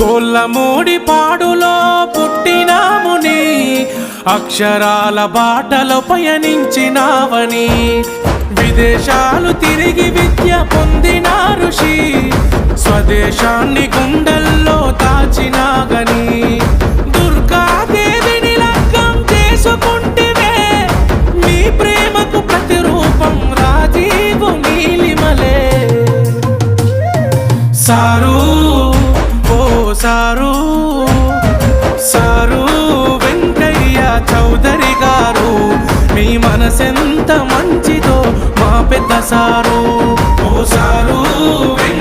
గోళ్ళమూడి పాడులో పుట్టినాముని అక్షరాల బాటలో పయనించినావని. విదేశాలు తిరిగి విద్య పొందిన ఋషి స్వదేశాన్ని గుండెల్లో దాచినాగని. సారు సారు వెంకయ్య చౌదరి గారు మీ మనసెంత మంచిదో మా పెద్ద సారు. ఓ సారు వెంకయ్య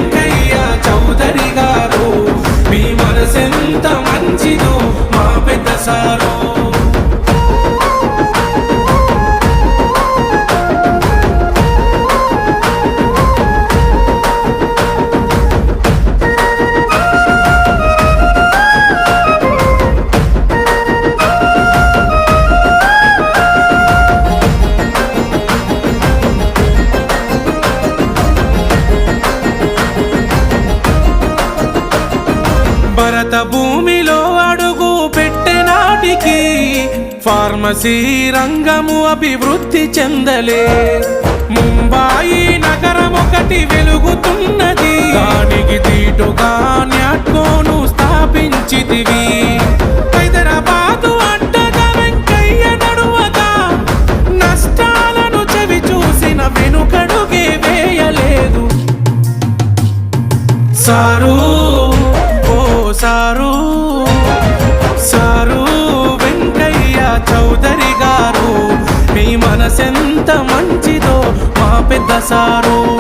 భారత భూమిలో అడుగు పెట్టెనాటికి ఫార్మసీ రంగము అభివృద్ధి చెందలే. ముంబాయి నగరం ఒకటి వెలుగుతున్నది. దానికి తీటుగా న్యాట్కోను స్థాపించితివి. చౌదరి గారు మీ మనసెంత మంచిదో మా పెద్ద సారు.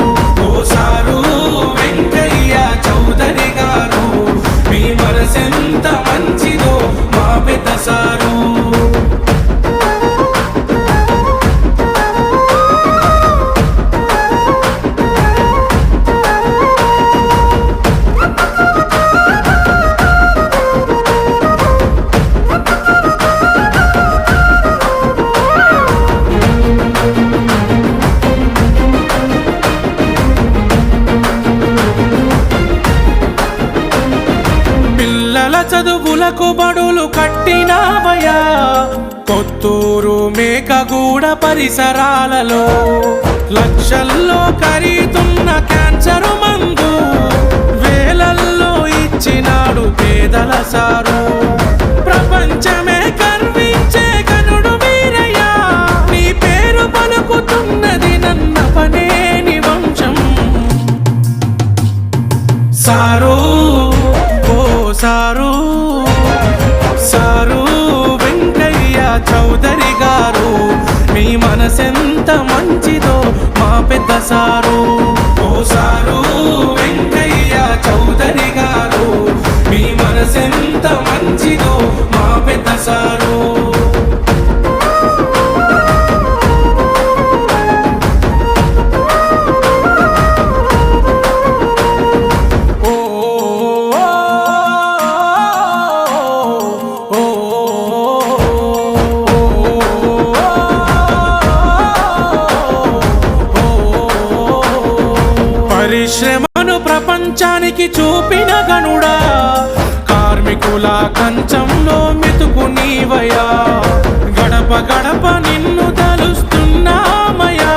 చదువులకు బడులు కట్టినావయా కొత్తూరు మేకగూడ పరిసరాలలో లక్షల్లో ఖరీదున్న క్యాన్సర్ మందు వేలల్లో ఇచ్చినాడు పేదల సారు. ప్రపంచమే గర్వించే కనుడు మీరయ్యా నీ పేరు పలుకుతున్నది నన్న పనేని వంశం. సారు ఓ సారు మీ మనసెంత మంచి పరిశ్రమను ప్రపంచానికి చూపిన గనుడా. కార్మికుల కంచంలో మెతుకు నీవయా గడప గడప నిన్ను తలుస్తున్నామయా.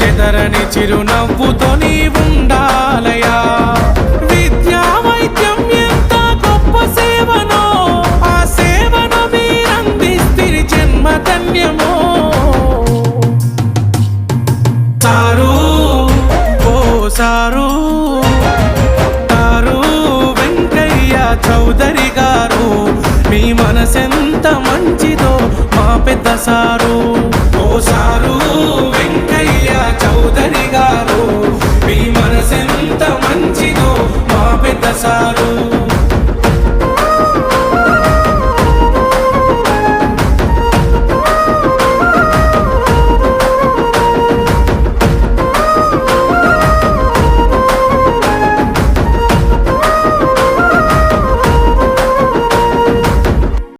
చెదరని చిరునవ్వుతో చేశారు? సారు వెంకయ్య చౌదరి గారు. మీ మనసెంత మంచిదో మా పెద్ద సారు.